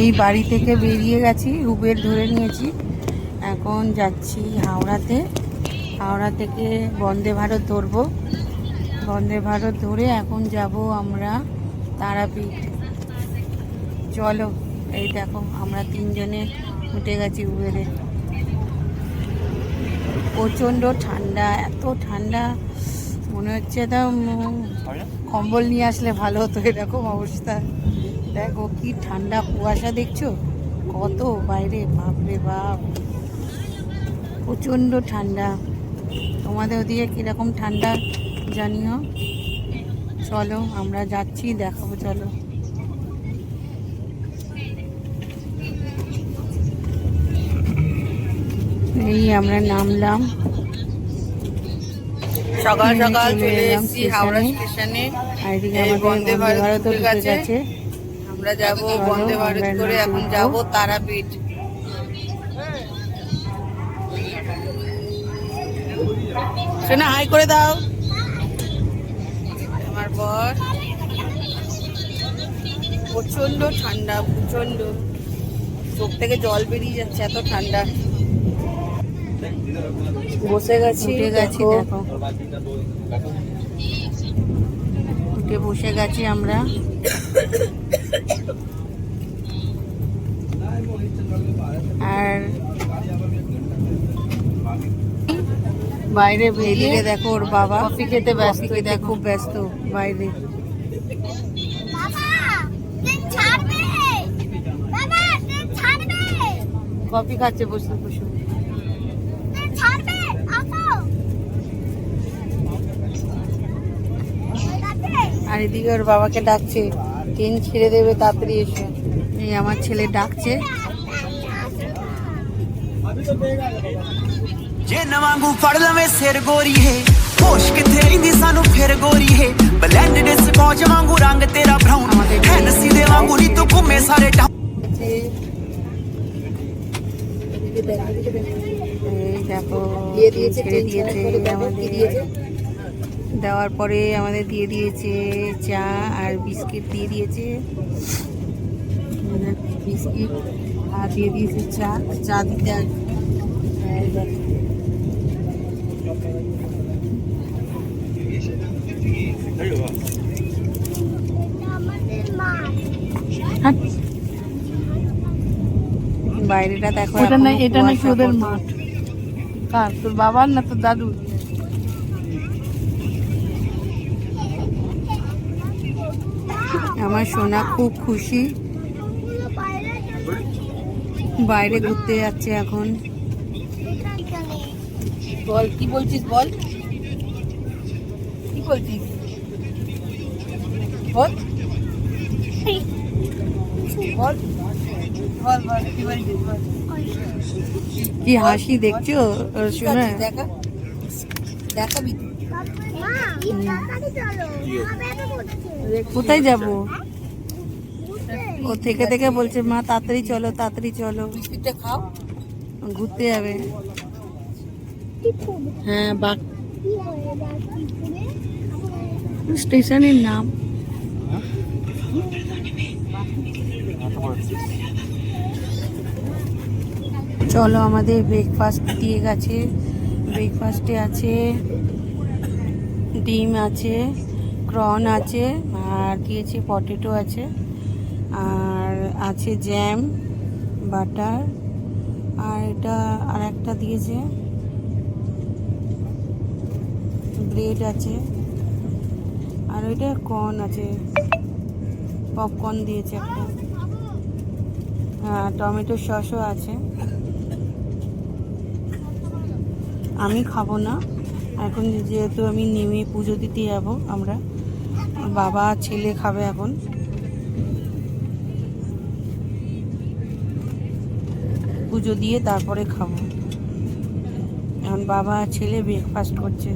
এই বাড়ি থেকে বেরিয়ে গেছি উবের ধরে নিয়েছি। এখন যাচ্ছি হাওড়াতে। হাওড়া থেকে বন্দে ভারত ধরবো। বন্দে ভারত ধরে এখন যাব আমরা তারাপীঠ। চলো, এই দেখো, আমরা তিনজনে উঠে গেছি উবেরে প্রচণ্ড ঠান্ডা, এত ঠান্ডা। মনে হচ্ছে একদম কম্বল নিয়ে আসলে ভালো হতো, এরকম অবস্থা। দেখো কি ঠান্ডা কুয়াশা দেখছ? কত বাইরে বাপরে বাপ। প্রচণ্ড ঠান্ডা। তোমাদের ওদিকে কীরকম ঠান্ডা জানিও? চলো আমরা যাচ্ছি দেখাবো চলো। এই আমরা নামলাম। সকাল সকাল চলে এসেছি হাওড়া স্টেশনে। আর এদিকে আমাদের বন্দে ভারত গেছে। আমরা যাব বন্দে ভারত করে এখন। যাব তারাপীঠ। শোনা হাই করে দাও। আমার বর। প্রচণ্ড ঠান্ডা প্রচণ্ড চোখ থেকে জল বেরিয়ে যাচ্ছে এত ঠান্ডা। বসে গেছি দেখো। উঠে বসে গেছি আমরা। আর বাইরে বেরিয়ে এদিকে দেখো ওর বাবা। কফি খেতে ব্যস্ত, দেখো। খুব ব্যস্ত বাইরে। বাবা ট্রেন ছাড়বে। বাবা ট্রেন ছাড়বে। কফি খাচ্ছে বসে বসে ট্রেন ছাড়বে আসো আর এদিকে ওর বাবাকে ডাকছে ট্রেন ছেড়ে দেবে তাড়াতাড়ি এসে এই আমার ছেলে ডাকছে ਜੇ ਨਵਾਂਗੂ ਫੜ ਲਵੇਂ ਸਿਰ ਗੋਰੀਏ ਹੋਸ਼ ਕਿੱਥੇ ਰਹਿੰਦੀ ਸਾਨੂੰ ਫਿਰ ਗੋਰੀਏ ਬਲੈਂਡਡ ਸਕੌਚ ਵਾਂਗੂ ਰੰਗ ਤੇਰਾ ਬਰਾਊਨ ਹੈ ਨਸੀ ਦੇ ਵਾਂਗੂ ਨੀ ਤੂੰ ਘੁੰਮੇ ਸਾਰੇ ਟਾਊਨ এই দেখো দিয়ে দিয়েছে, ছেড়ে ট্রেন দিয়েছে ছাড়ার পরে দেখো কি আমাদের দিয়েছে। দেওয়ার পরে আমাদের দিয়ে দিয়েছে চা আর বিস্কিট দিয়ে দিয়েছে। বিস্কিট আর দিয়ে দিয়েছে চা চা দিতে। বাইরেটা দেখো এটা না এটা নাকি কুয়াশা ওদের মাঠ। কার? তোর বাবার না তোর দাদুর? আমার সোনা খুব খুশি। বাইরে ঘুরতে যাচ্ছে এখন। বল কি বলছিস বল? কি বলছিস? বল। বল। কি হাসি দেখছ ঠিক দেখা। দেখাবি? কোথায় যাব? ও থেকে থেকে বলছে মা তাড়াতাড়ি চলো তাড়াতাড়ি চলো। খাও। ঘুরতে যাবে। হ্যাঁ বাঘ। কি যাচ্ছে স্টেশনের নাম। চলো আমাদের ব্রেকফাস্ট দিয়ে গেছে। ব্রেকফাস্টে আছে ডিম আছে, ক্রন আছে, আর দিয়েছে পটেটো আছে, আর আছে জ্যাম বাটার আর এটা আর একটা দিয়েছে। ব্রেড আছে, আর ওইটা কর্ন আছে। পপকর্ন দিয়েছে একটা। হ্যাঁ টমেটো সসও আছে। আমি খাব না। এখন যেহেতু আমি নেমে পুজো দিতে যাব আমরা, বাবা ছেলে খাবে এখন। পুজো দিয়ে তারপরে খাব। এখন বাবা ছেলে ব্রেকফাস্ট করছে।